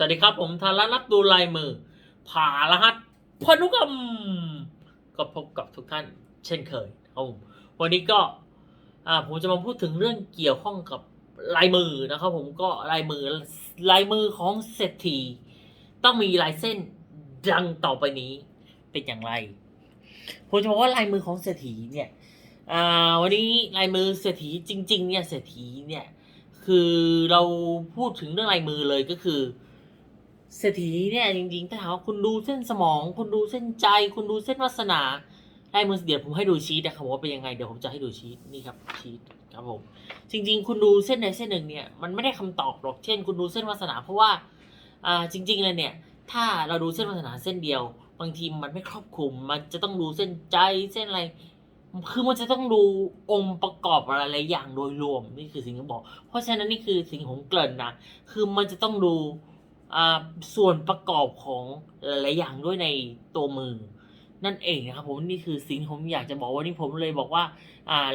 สวัสดีครับผมธารารับดูลายมือ ผ่ารหัสพนุกรรมก็พบกับทุกท่านเช่นเคยครับผมวันนี้ก็ผมจะมาพูดถึงเรื่องเกี่ยวข้องกับลายมือนะครับ ผมก็ลายมือลายมือของเศรษฐีต้องมีลายเส้นดังต่อไปนี้เป็นอย่างไรผมจะบอกว่าลายมือของเศรษฐีเนี่ยวันนี้ลายมือเศรษฐีจริง ๆ เนี่ยเศรษฐีเนี่ยคือเราพูดถึงเรื่องลายมือเลยก็คือ เศรษฐีเนี่ยจริงๆถ้าถามว่าคุณดูเส้นสมอง คุณดูเส้นใจ คุณดูเส้นวาสนาลายมือเดี๋ยวผมให้ดูชีตนะครับว่าเป็นยังไงเดี๋ยวผมจะให้ดูชีตนี่ครับชีตครับผมจริง ๆ คุณดูเส้นใดเส้นหนึ่งเนี่ยมันไม่ได้คำตอบหรอกเช่น คุณดูเส้นวาสนา เพราะว่าอ่าจริงๆเลยเนี่ย ถ้าเราดูเส้นวาสนาเส้นเดียว บางทีมันไม่ครอบคลุม มันจะต้องดูเส้นใจเส้นอะไร คือมันจะต้องดูองค์ประกอบอะไรหลายอย่างโดยรวมนี่คือสิ่งที่บอก เพราะฉะนั้นนี่คือสิ่งของเกริ่นนะคือมันจะต้องดู ส่วนประกอบของหลายอย่างด้วยในตัวมือ นั่นเองนะครับผมนี่คือสิ่งผมอยากจะบอกวันนี้ผมเลยบอกว่า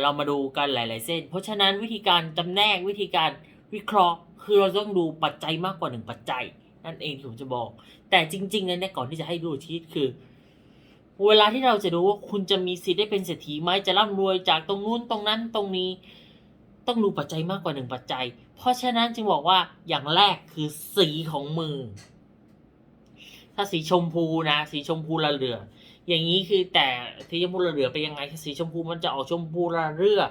เรามาดูกันหลาย ๆ เส้น เพราะฉะนั้นวิธีการจำแนกวิธีการวิเคราะห์ คือเราต้องดูปัจจัยมากกว่าหนึ่งปัจจัย นั่นเองที่ผมจะบอก แต่จริงๆแล้วเนี่ยก่อนที่จะให้ดูชีตคือ เวลาที่เราจะดูว่าคุณจะมีสิทธิ์ได้เป็นเศรษฐีไหมจะร่ำรวยจากตรงนู้นตรงนั้นตรงนี้ ต้องดูปัจจัยมากกว่าหนึ่งปัจจัย เพราะฉะนั้นจึงบอกว่าอย่างแรกคือสีของมือ ถ้าสีชมพูนะ สีชมพูระเรือ อย่างนี้คือแต่สีชมพูระเรือเป็นยังไงสีชมพูมันจะออกชมพูระเรือ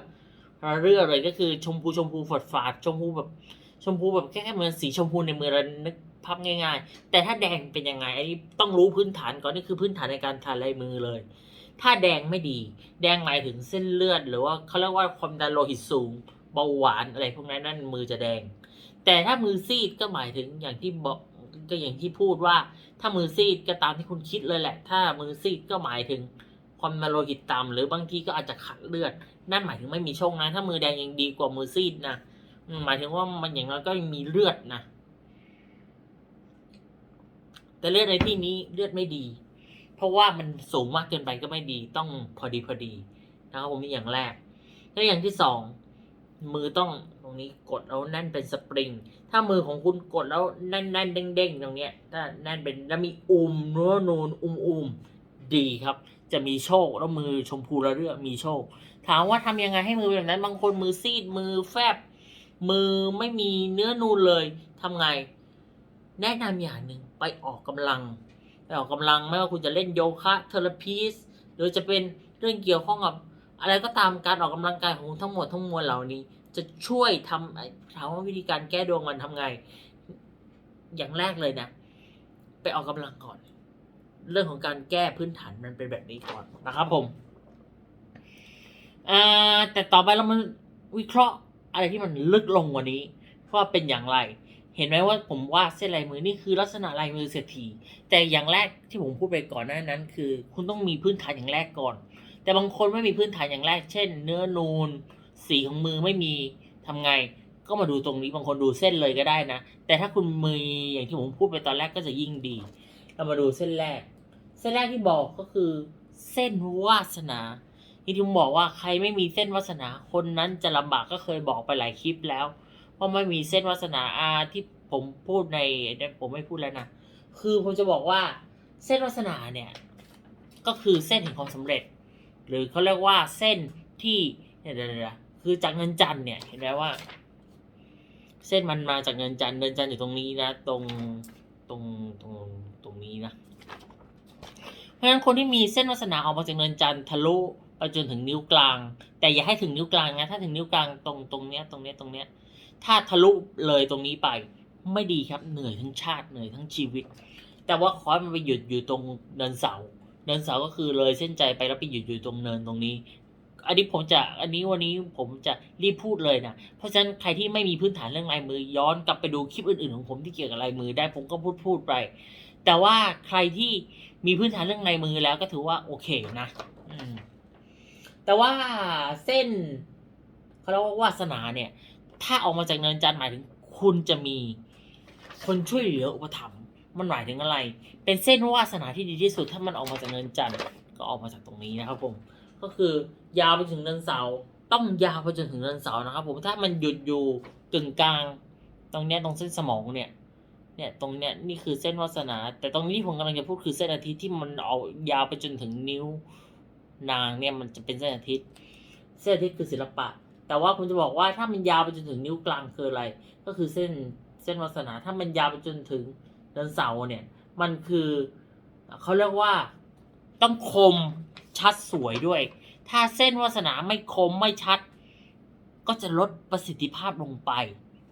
ระเรือเลยก็คือชมพูชมพูฝาดฝาดชมพูแบบชมพูแบบแค่เหมือนสีชมพูในมือเรานึกภาพง่าย ๆ แต่ถ้าแดงเป็นยังไงอันนี้ต้องรู้พื้นฐานก่อนนี่คือพื้นฐานในการทาลายมือเลย ถ้าแดงไม่ดี แดงหมายถึงเส้นเลือด หรือว่าเขาเรียกว่าความดันโลหิตสูง เบาหวานอะไรพวกนั้นนั่นมือจะแดง แต่ถ้ามือซีดก็หมายถึงอย่างที่บอกก็อย่างที่พูดว่า ถ้ามือซีดก็ตามที่คุณคิดเลยแหละ ถ้ามือซีดก็หมายถึงความดันโลหิตต่ำหรือบางทีก็อาจจะขาดเลือด นั่นหมายถึงไม่มีโชคนะ ถ้ามือแดงยังดีกว่ามือซีดนะหมายถึงว่ามันอย่างน้อยก็มีเลือดนะแต่เลือดในที่นี้เลือดไม่ดี เพราะว่ามันสูงมากเกินไปก็ไม่ดีต้องพอดีพอดีนะครับผมนี่อย่างแรกแล้วอย่างที่สอง มือต้องตรงนี้กดแล้วแน่นเป็นสปริง ถ้ามือของคุณกดแล้วแน่นแน่นเด้งเด้งๆตรงเนี้ยถ้าแน่นเป็นแล้วมีอุ้มเนื้อนูนอุ้มอุ้มดีครับ จะมีโชคแล้วมือชมพูระเรื่อมีโชค ถามว่าทำยังไงให้มือแบบนั้น บางคนมือซีดมือแฟบ มือไม่มีเนื้อนูนเลยทำไง แนะนำอย่างหนึ่งไปออกกำลังไปออกกำลังไม่ว่าคุณจะเล่นโยคะเทเลพีสหรือจะเป็นเรื่องเกี่ยวข้องกับ อะไรก็ตามการออกกำลังกายของคุณทั้งหมดทั้งมวลเหล่านี้ จะช่วยทำถามว่าวิธีการแก้ดวงมันทำไง อย่างแรกเลยนะ ไปออกกำลังก่อน เรื่องของการแก้พื้นฐานมันเป็นแบบนี้ก่อนนะครับผมแต่ต่อไปเรามาวิเคราะห์อะไรที่มันลึกลงกว่านี้ว่าเป็นอย่างไร เห็นไหมว่าผมว่าเส้นลายมือนี่คือลักษณะลายมือเศรษฐีแต่อย่างแรกที่ผมพูดไปก่อนหน้านั้น คือ คุณต้องมีพื้นฐานอย่างแรกก่อน แต่บางคนไม่มีพื้นฐานอย่างแรก เช่น เนื้อนูน สีของมือไม่มีทำไง ก็มาดูตรงนี้บางคนดูเส้นเลยก็ได้นะ แต่ถ้าคุณมืออย่างที่ผมพูดไปตอนแรกก็จะยิ่งดี เรามาดูเส้นแรก เส้นแรกที่บอกก็คือ เส้นวาสนาที่ผมบอกว่าใครไม่มีเส้นวาสนา คนนั้นจะลำบากก็เคยบอกไปหลายคลิปแล้วว่าไม่มีเส้นวาสนาอาที่ผมพูดในเนี่ยผมไม่พูดแล้วนะคือผมจะบอกว่าเส้นวาสนาเนี่ย ก็คือเส้นแห่งความสำเร็จ หรือเขาเรียกว่าเส้นที่เดี๋ยวคือจากเงินจันทร์เนี่ยเห็นไหมว่า เส้นมันมาจากเงินจันทร์เงินจันทร์อยู่ตรงนี้นะ ตรงตรงตรงตรงนี้นะเพราะฉะนั้นคนที่มีเส้นวาสนาออกมาจากเนินจันทร์ทะลุไปจนถึงนิ้วกลาง แต่อย่าให้ถึงนิ้วกลางนะถ้าถึงนิ้วกลางตรงตรงเนี้ยตรงเนี้ยตรงเนี้ยถ้าทะลุเลยตรงนี้ไป ไม่ดีครับเหนื่อยทั้งชาติเหนื่อยทั้งชีวิต แต่ว่าคอยมันไปหยุดอยู่ตรงเนินเสา เนินเสาก็คือเลยเส้นใจไปแล้วไปหยุดอยู่ตรงเนินตรงนี้ อันนี้ผมจะอันนี้วันนี้ผมจะรีบพูดเลยนะเพราะฉะนั้นใครที่ไม่มีพื้นฐานเรื่องลายมือย้อนกลับไปดูคลิปอื่นๆของผมที่เกี่ยวกับลายมือได้ผมก็พูดพูดไป แต่ว่าใครที่มีพื้นฐานเรื่องลายมือแล้วก็ถือว่าโอเคนะแต่ว่าเส้นเขาเรียกว่าวาสนาเนี่ย ถ้าออกมาจากเนินจันทร์หมายถึง คุณจะมีคนช่วยเหลืออุปถัมภ์ มันหมายถึงอะไร เป็นเส้นวาสนาที่ดีที่สุด ถ้ามันออกมาจากเนินจันทร์ก็ออกมาจากตรงนี้นะครับผมก็คือยาวไปถึงเนินเสาต้องยาวไปจนถึงเนินเสานะครับ ผมถ้ามันหยุดอยู่กึ่งกลาง ตรงเนี้ยตรงเส้นสมองเนี่ยเนี่ยตรงเนี้ยนี่คือเส้นวาสนา แต่ตรงนี้ที่ผมกำลังจะพูดคือเส้นอาทิตย์ที่มันเอายาวไปจนถึงนิ้วนางเนี่ยมันจะเป็นเส้นอาทิตย์ เส้นอาทิตย์คือศิลปะ แต่ว่าผมจะบอกว่าถ้ามันยาวไปจนถึงนิ้วกลางคืออะไร ก็คือเส้นเส้นวาสนาถ้ามันยาวไปจนถึง เดินเสาเนี่ยมันคือเขาเรียกว่าต้องคมชัดสวยด้วย ถ้าเส้นวาสนาไม่คมไม่ชัด ก็จะลดประสิทธิภาพลงไป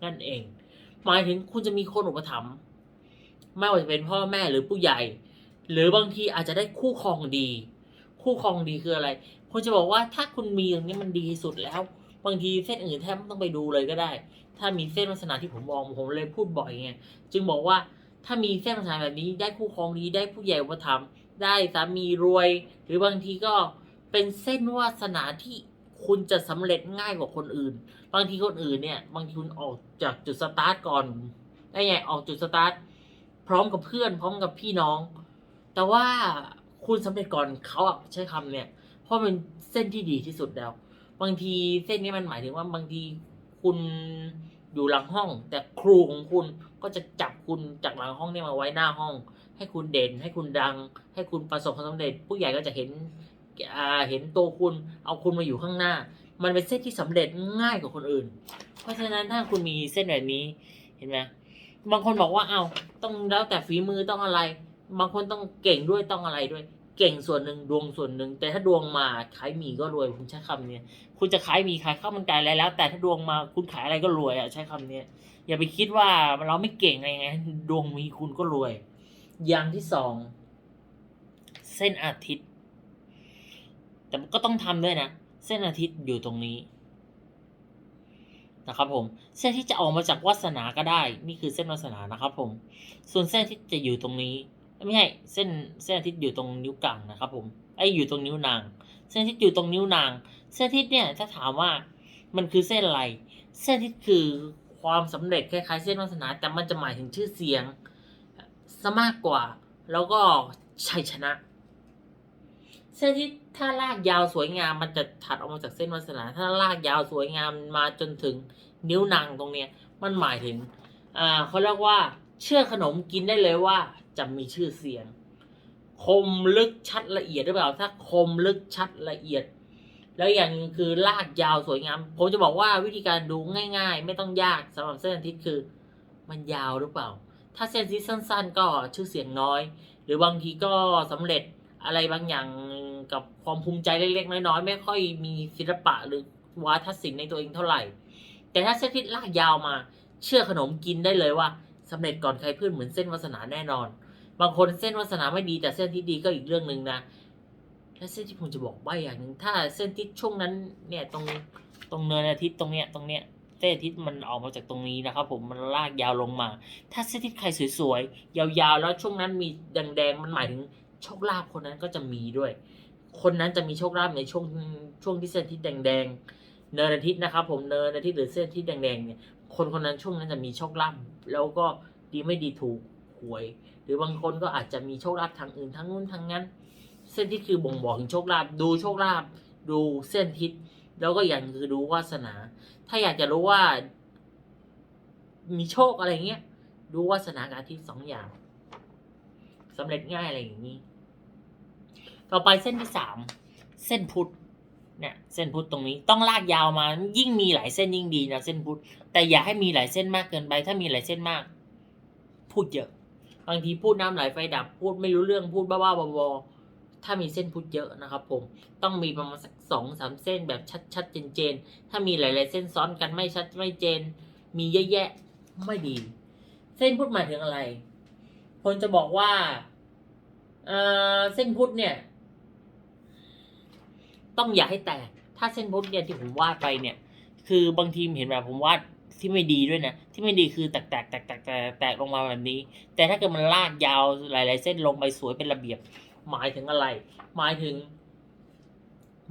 นั่นเอง หมายถึงคุณจะมีคนอุปถัมภ์ไม่ว่าจะเป็นพ่อแม่หรือผู้ใหญ่ หรือบางทีอาจจะได้คู่ครองดี คู่ครองดีคืออะไรผมจะบอกว่าถ้าคุณมีอย่างนี้มันดีสุดแล้ว บางทีเส้นอื่นแทบไม่ต้องไปดูเลยก็ได้ ถ้ามีเส้นลักษณะที่ผมมองผมเลยพูดบ่อยไงจึงบอกว่า ถ้ามีเส้นลักษณะแบบนี้ได้คู่ครองดีได้ผู้ใหญ่อุปถัมภ์ได้สามีรวย หรือบางทีก็เป็นเส้นวาสนาที่คุณจะสำเร็จง่ายกว่าคนอื่น บางทีคนอื่นเนี่ย บางทีคุณออกจากจุดสตาร์ทก่อนได้ไงออกจุดสตาร์ทพร้อมกับเพื่อน พร้อมกับพี่น้อง แต่ว่าคุณสำเร็จก่อนเขาอะใช้คำเนี่ย เพราะมันเส้นที่ดีที่สุดแล้ว บางทีเส้นนี้มันหมายถึงว่าบางทีคุณอยู่หลังห้อง แต่ครูของคุณ ก็จะจับคุณจากหลังห้องเนี่ยมาไว้หน้าห้อง ให้คุณเด่น ให้คุณดัง ให้คุณประสบความสำเร็จ ผู้ใหญ่ก็จะเห็นอ่าเห็นตัวคุณเอาคุณมาอยู่ข้างหน้า มันเป็นเส้นที่สำเร็จง่ายกว่าคนอื่น เพราะฉะนั้นถ้าคุณมีเส้นแบบนี้เห็นไหมบางคนบอกว่าเอาต้องแล้วแต่ฝีมือต้องอะไร บางคนต้องเก่งด้วยต้องอะไรด้วย เก่งส่วนหนึ่งดวงส่วนหนึ่งแต่ถ้าดวงมาขายหมี่ก็รวยผมใช้คำเนี้ยคุณจะขายหมี่ขายข้าวมันไก่อะไรแล้ว แต่ถ้าดวงมาคุณขายอะไรก็รวยอะใช้คำเนี้ยอย่าไปคิดว่าเราไม่เก่งอะไรไงดวงมีคุณก็รวย อย่างที่สองเส้นอาทิตย์ แต่ก็ต้องทำด้วยนะเส้นอาทิตย์อยู่ตรงนี้นะครับผมเส้นที่จะออกมาจากวาสนาก็ได้ นี่คือเส้นวาสนานะครับผม ส่วนเส้นที่จะอยู่ตรงนี้ ไม่ใช่เส้นเส้นอาทิตย์อยู่ตรงนิ้วกลางนะครับผมไอ้อยู่ตรงนิ้วนาง เส้นอาทิตย์อยู่ตรงนิ้วนาง เส้นอาทิตย์เนี่ยถ้าถามว่ามันคือเส้นอะไร เส้นอาทิตย์คือความสำเร็จคล้ายๆเส้นวาสนาแต่มันจะหมายถึงชื่อเสียงซะมากกว่า แล้วก็ชัยชนะ เส้นที่ถ้าลากยาวสวยงามมันจะถัดออกมาจากเส้นวาสนา ถ้าลากยาวสวยงามมาจนถึงนิ้วนางตรงเนี้ยมันหมายถึงอ่าเขาเรียกว่าเชื่อขนมกินได้เลยว่า จะมีชื่อเสียง คมลึกชัดละเอียดหรือเปล่า ถ้าคมลึกชัดละเอียด แล้วอย่างหนึงคือลากยาวสวยงาม ผมจะบอกว่าวิธีการดูง่าย ๆ ไม่ต้องยากสำหรับเส้นอาทิตย์คือ มันยาวหรือเปล่า ถ้าเส้นทิตย์สั้น ๆ ก็ชื่อเสียงน้อย หรือบางทีก็สำเร็จอะไรบางอย่างกับความภูมิใจเล็กๆน้อยๆไม่ค่อยมีศิลปะหรือวาทศิลป์ในตัวเองเท่าไหร่ แต่ถ้าเส้นอาทิตย์ลากยาวมา เชื่อขนมกินได้เลยว่าสำเร็จก่อนใครเพื่อนเหมือนเส้นวาสนาแน่นอน บางคนเส้นวาสนาไม่ดีแต่เส้นที่ดีก็อีกเรื่องหนึ่งนะและเส้นที่ผมจะบอกใบอย่างหนึ่งถ้าเส้นที่ช่วงนั้นเนี่ยตรงตรงเนินอาทิตย์ตรงเนี้ยตรงเนี้ยเส้นอาทิตย์มันออกมาจากตรงนี้นะครับ ผมมันลากยาวลงมา ถ้าเส้นที่ใครสวยๆยาวๆ แล้วช่วงนั้นมีแดงๆมันหมายถึงโชคลาภคนนั้นก็จะมีด้วย คนนั้นจะมีโชคลาภในช่วงช่วงที่เส้นอาที่แดงๆเนินอาทิตย์นะครับ ผมเนินอาทิตย์หรือเส้นที่แดงๆเนี่ยคนคนนั้นช่วงนั้นจะมีโชคลาภแล้วก็ดีไม่ดีถูก หวย หรือบางคนก็อาจจะมีโชคลาภทางอื่นทั้งนู้นทั้งนั้น เส้นที่คือบ่งบอกถึงโชคลาภดูโชคลาภดูเส้นทิศแล้วก็อย่างคือดูวาสนา ถ้าอยากจะรู้ว่า มีโชคอะไรเงี้ยดูวาสนากับอาทิตย์สองอย่างสำเร็จง่ายอะไรอย่างนี้ ต่อไปเส้นที่สามเส้นพุทธเนี่ยเส้นพุทธตรงนี้ต้องลากยาวมา ยิ่งมีหลายเส้นยิ่งดีนะเส้นพุทธแต่อย่าให้มีหลายเส้นมากเกินไป ถ้ามีหลายเส้นมาก พูดเยอะ บางทีพูดน้ำไหลไฟดับพูดไม่รู้เรื่องพูดบ้าๆบอๆถ้ามีเส้นพุทธเยอะนะครับผมต้องมีประมาณสักสองสามเส้นแบบชัดๆเจนๆถ้ามีหลาย ๆ เส้นซ้อนกันไม่ชัดไม่เจน มีเยอะแยะไม่ดี เส้นพุทธหมายถึงอะไร คนจะบอกว่าเออเส้นพุทธเนี่ย ต้องอย่าให้แตก ถ้าเส้นพุทธเนี่ยที่ผมวาดไปเนี่ย คือบางทีเห็นแบบผมวาดที่ไม่ดีด้วยนะ ที่ไม่ดีคือแตกแตกแตกแตกแตกลงมาแบบนี้ แต่ถ้าเกิดมันลากยาวหลาย ๆ เส้นลงไปสวยเป็นระเบียบ หมายถึงอะไร หมายถึง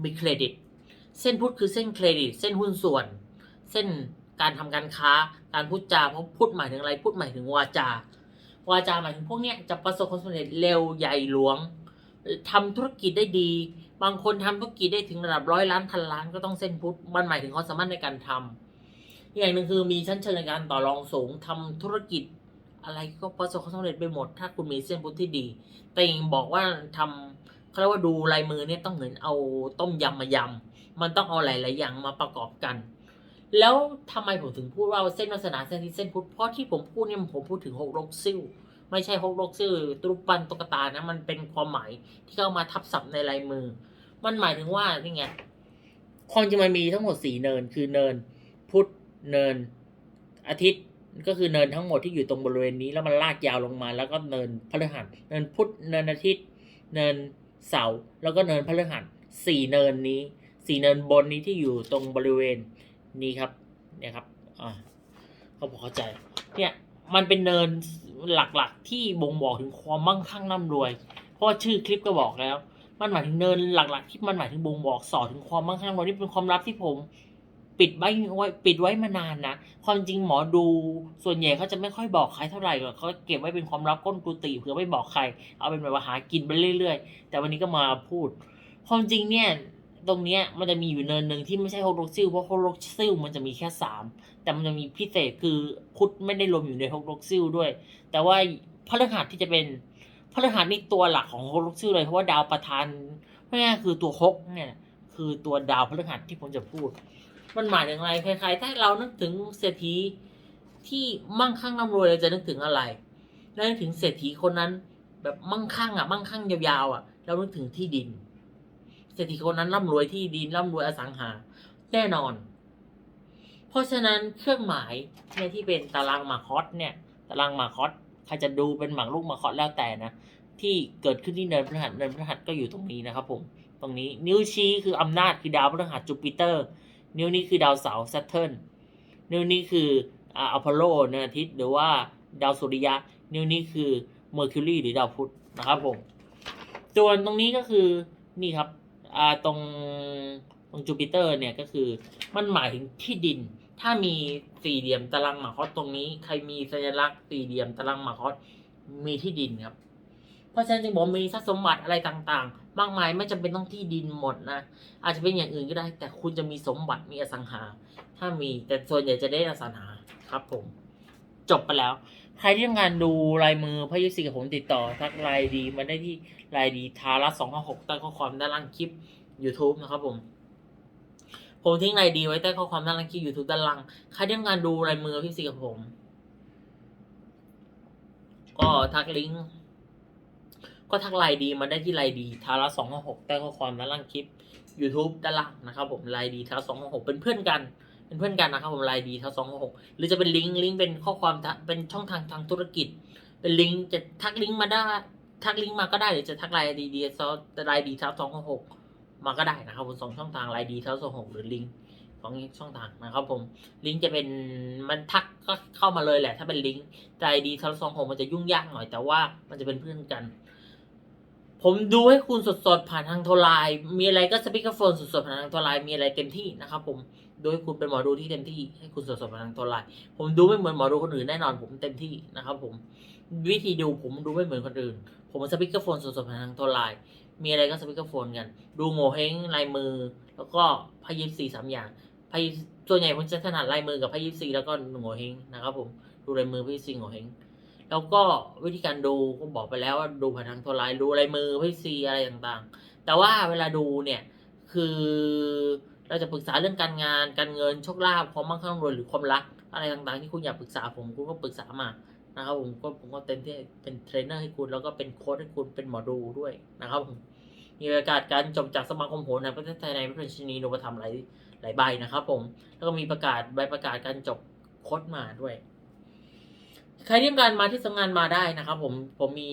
มีเครดิต เส้นพุทธคือเส้นเครดิต เส้นหุ้นส่วน เส้นการทำการค้า การพูดจาเพราะพูดหมายถึงอะไร พูดหมายถึงวาจา วาจาหมายถึงพวกเนี้ยจะประสบความสำเร็จเร็วใหญ่หลวงทำธุรกิจได้ดี บางคนทำธุรกิจได้ถึงระดับร้อยล้านพันล้านก็ต้องเส้นพุทธมันหมายถึงความสามารถในการทำ อย่างหนึ่งคือมีชั้นเชิงในการต่อรองสูงทำธุรกิจ อะไรก็ประสบความสำเร็จไปหมด ถ้าคุณมีเส้นพุทธที่ดี แต่ยังบอกว่าทำเขาเรียกว่าดูลายมือเนี่ยต้องเหมือนเอาต้มยำมายำมันต้องเอาหลายๆอย่างมาประกอบกัน แล้วทำไมผมถึงพูดว่าเส้นวาสนาเส้นที่เส้นพุทธเพราะที่ผมพูดเนี่ยผมพูดถึงหกลกซิ่วไม่ใช่หกลกซิ่วรูปปั้นตุ๊กตานะมันเป็นความหมายที่เขาเอามาทับศัพท์ในลายมือ มันหมายถึงว่านี่ไงความจริงมันมีทั้งหมดสี่เนิน คือเนิน พุทธ เนินอาทิตย์ก็คือเนินทั้งหมดที่อยู่ตรงบริเวณนี้แล้วมันลากยาวลงมา แล้วก็เนินพฤหัสเนินพุธเนินอาทิตย์ เนินเสาร์แล้วก็เนินพฤหัสสี่เนินนี้สี่เนินบนนี้ที่อยู่ตรงบริเวณนี้ครับเนี่ยครับอ่าเขาบอกเข้าใจเนี่ยมันเป็นเนินหลักๆ ที่บ่งบอกถึงความมั่งคั่งร่ำรวย เพราะว่าชื่อคลิปก็บอกแล้ว มันหมายถึงเนินหลักๆ ที่มันหมายถึงบ่งบอกสอนถึงความมั่งคั่งร่ำรวยนี่เป็นความลับที่ผม ปิดไว้ไว้ปิดไว้มานานนะความจริงหมอดูส่วนใหญ่เขาจะไม่ค่อยบอกใครเท่าไหร่หรอกเขาเก็บไว้เป็นความลับก้นกุฏิเผื่อไม่บอกใคร เอาเป็นแบบว่าหากินไปเรื่อยๆ แต่วันนี้ก็มาพูด ความจริงเนี่ยตรงเนี้ยมันจะมีอยู่เนินหนึ่งที่ไม่ใช่โฮโลซิลเพราะโฮโลซิลมันจะมีแค่สามแต่มันจะมีพิเศษคือพุทธไม่ได้รวมอยู่ในโฮโลซิลด้วย แต่ว่าพฤหัสที่จะเป็นพฤหัสนี่ตัวหลักของโฮโลซิลเลยเพราะว่าดาวประธานง่ายคือตัวฮกเนี่ยคือตัวดาวพฤหัสที่ผมจะพูด มันหมายถึงอะไรใครๆถ้าเรานึกถึงเศรษฐีที่มั่งคั่งร่ำรวยเราจะนึกถึงอะไรเรานึกถึงเศรษฐีคนนั้น แบบมั่งคั่งอะมั่งคั่งยาวๆอะ เรานึกถึงที่ดิน เศรษฐีคนนั้นร่ำรวยที่ดินร่ำรวยอสังหา แน่นอน เพราะฉะนั้นเครื่องหมายเนี่ยที่เป็นตารางมาคอสเนี่ย ตารางมาคอสใครจะดูเป็นหมากลูกมาคอสแล้วแต่นะที่เกิดขึ้นที่เนินพฤหัสเนินพฤหัสก็อยู่ตรงนี้นะครับผมตรงนี้นิ้วชี้คืออำนาจคือดาวพฤหัสจูปิเตอร์ นิ้วนี้คือดาวเสาร์ซัตเทิร์นนิ้วนี้คืออ่าอพอลโลเนินอาทิตย์หรือว่าดาวสุริยะ นิ้วนี้คือเมอร์คิวรีหรือดาวพุธนะครับผมส่วนตรงนี้ก็คือนี่ครับตรงตรงจูปิเตอร์เนี่ยก็คือมันหมายถึงที่ดิน ถ้ามีสี่เหลี่ยมตารางหมากฮอสตรงนี้ ใครมีสัญลักษณ์สี่เหลี่ยมตารางหมากฮอสมีที่ดินครับ เพราะฉะนั้นจึงบอกมีทรัพย์สมบัติอะไรต่างๆ มากมายไม่จำเป็นต้องที่ดินหมดนะอาจจะเป็นอย่างอื่นก็ได้ แต่คุณจะมีสมบัติมีอสังหา ถ้ามีแต่ส่วนใหญ่จะได้อสังหาครับผม จบไปแล้ว ใครที่ต้องการดูลายมือพระยุทธศรีกับผมติดต่อ ทักไลน์ดีมาได้ที่ไลน์ดีทารัสสองห้าหกใต้ข้อความด้านล่างคลิป YouTube นะครับผมผมทิ้งไลน์ดีไว้ใต้ข้อความด้านล่างคลิป YouTube ด้านล่างใครที่ต้องการดูลายมือพระยุทธศรีกับผมก็ทักลิงก์ ก็ทักไลน์ดีมาได้ที่ไลน์ดีทาระสองหกใต้ข้อความด้านล่างคลิป YouTube ด้านล่างนะครับผมไลน์ดีทาระสองหกเป็นเพื่อนกัน เป็นเพื่อนกันนะครับผมไลน์ดีทาระสองหกหรือจะเป็นลิงก์ลิงก์เป็นข้อความเป็นช่องทางทางธุรกิจ เป็นลิงก์จะทักลิงก์มาได้ทักลิงก์มาก็ได้หรือจะทักไลน์ดีดีซอไลน์ดีทาระสองหกมาก็ได้นะครับผมสองช่องทางไลน์ดีทาระสองหกหรือลิงก์สองช่องทางนะครับผมลิงก์จะเป็นมันทักก็เข้ามาเลยแหละ ถ้าเป็นลิงก์แต่ไอดีทาระสองหกมันจะยุ่งยากหน่อยแต่ว่ามันจะเป็นเพื่อนกัน ผมดูให้คุณสดๆผ่านทางโทรไลน์มีอะไรก็สปีกเกอร์โฟนสดๆผ่านทางโทรไลน์มีอะไรเต็มที่นะครับผมดูให้คุณเป็นหมอดูที่เต็มที่ให้คุณสดๆผ่านทางโทรไลน์ผมดูไม่เหมือนหมอดูคนอื่นแน่นอนผมเต็มที่นะครับผมวิธีดูผมดูไม่เหมือนคนอื่น ผมสปีกเกอร์โฟนสดๆผ่านทางโทรไลน์มีอะไรก็สปีกเกอร์โฟนกัน ดูโง่เฮงลายมือ แล้วก็พายิปซีสามอย่างพายิส่วนใหญ่ผมจะถนัดลายมือกับพายิปซีแล้วก็โง่เฮงนะครับผมดูลายมือพายิปซีโง่เฮง แล้วก็วิธีการดูก็บอกไปแล้วว่าดูผ่านทางโทรไลน์ดูลายมือพี่ซีอะไรต่างๆ แต่ว่าเวลาดูเนี่ยคือเราจะปรึกษาเรื่องการงาน การเงินโชคลาภความมั่งคั่งรวยหรือความรัก อะไรต่างๆ ที่คุณอยากปรึกษาผมคุณก็ปรึกษามานะครับผมก็ผมก็เต็มที่เป็นเทรนเนอร์ให้คุณแล้วก็เป็นโค้ชให้คุณเป็นหมอดูด้วยนะครับผมมีประกาศการจบจากสมาคมโหราในประเทศไทยในพระชนีนุปธรรมหลายหลายใบนะครับผมแล้วก็มีประกาศใบประกาศการจบโค้ชมาด้วย ใครที่ต้องการมาที่สำนักงานมาได้นะครับ ผมผมมี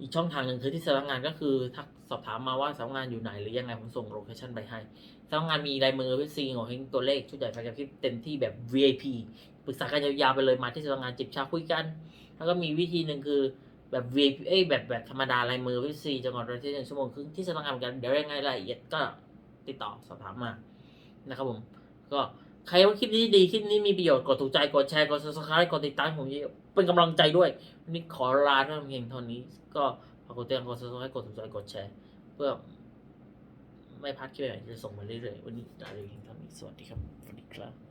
อีกช่องทางหนึ่งคือที่สำนักงานก็คือทักสอบถามมาว่าสำนักงานอยู่ไหนหรือยังไงผมส่งโลเคชั่นไปให้สำนักงานมีลายมือวิซีของเฮงตัวเลขชุดใหญ่ไฟกระพริบเต็มที่แบบ VIP ปรึกษากันยาวๆไปเลยมาที่สำนักงานจิบชาคุยกัน แล้วก็มีวิธีหนึ่งคือแบบ VIP เอ้ยแบบแบบธรรมดาลายมือวิซีจังหวัดระเทศหนึ่งชั่วโมงครึ่งที่สำนักงานกันเดี๋ยวยังไงรายละเอียดก็ติดต่อสอบถามมานะครับผมก็ ใครว่าคลิปนี้ดีคลิปนี้มีประโยชน์กดถูกใจกดแชร์กด subscribe กดติดตามผมเยอะเป็นกำลังใจด้วยวันนี้ขอลาเรื่องเพียงเท่านี้ ก็ฝากกดติดตามกด subscribe กดถูกใจกดแชร์ เพื่อไม่พลาดคลิปใหม่จะส่งมาเรื่อยๆวันนี้ลาเพียงเท่านี้สวัสดีครับสวัสดีครับ